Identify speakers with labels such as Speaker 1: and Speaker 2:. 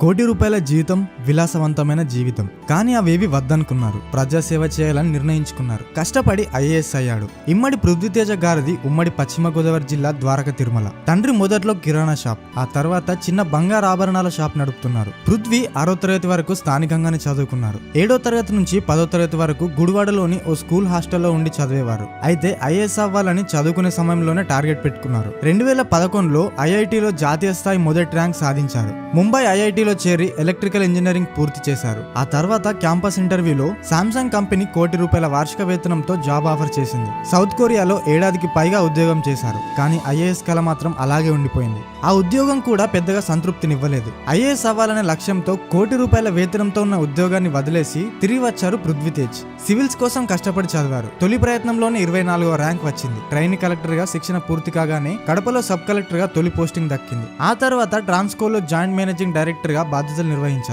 Speaker 1: కోటి రూపాయల జీవితం విలాసవంతమైన జీవితం. కానీ అవేవి వద్దనుకున్నారు. ప్రజాసేవ చేయాలని నిర్ణయించుకున్నారు. కష్టపడి ఐఏఎస్ అయ్యాడు. ఇమ్మడి పృథ్వీతేజ గారిది ఉమ్మడి పశ్చిమ గోదావరి జిల్లా ద్వారక తిరుమల. తండ్రి మొదట్లో కిరాణా షాప్. ఆ తర్వాత చిన్న బంగారు ఆభరణాల షాప్ నడుపుతున్నారు. పృథ్వీ ఆరో తరగతి వరకు స్థానికంగానే చదువుకున్నారు. ఏడో తరగతి నుంచి పదో తరగతి వరకు గుడివాడలోని ఓ స్కూల్ హాస్టల్లో ఉండి చదివేవారు. అయితే ఐఏఎస్ అవ్వాలని చదువుకునే సమయంలోనే టార్గెట్ పెట్టుకున్నారు. రెండు వేల పదకొండులో ఐఐటిలో జాతీయ స్థాయి మొదటి ర్యాంక్ సాధించారు. ముంబై ఐఐటిలో చేరి ఎలక్ట్రికల్ ఇంజనీరింగ్ పూర్తి చేశారు. ఆ తర్వాత క్యాంపస్ ఇంటర్వ్యూలో సామ్సంగ్ కంపెనీ కోటి రూపాయల వార్షిక వేతనంతో జాబ్ ఆఫర్ చేసింది. సౌత్ కొరియాలో ఏడాదికి పైగా ఉద్యోగం చేశారు. కానీ ఐఏఎస్ కళ మాత్రం అలాగే ఉండిపోయింది. ఆ ఉద్యోగం కూడా పెద్దగా సంతృప్తినివ్వలేదు. ఐఏఎస్ అవ్వాలనే లక్ష్యంతో కోటి రూపాయల వేతనంతో ఉన్న ఉద్యోగాన్ని వదిలేసి తిరిగి వచ్చారు పృథ్వీతేజ్ సివిల్స్ కోసం కష్టపడి చదివారు. తొలి ప్రయత్నంలోనే ఇరవై నాలుగో ర్యాంక్ వచ్చింది. ట్రైన్ కలెక్టర్గా శిక్షణ పూర్తి కాగానే కడపలో సబ్ కలెక్టర్గా తొలి పోస్టింగ్ దక్కింది. ఆ తర్వాత ట్రాన్స్కోలో జాయింట్ మేనేజింగ్ డైరెక్టర్ గా బాధ్యతలు నిర్వహించారు.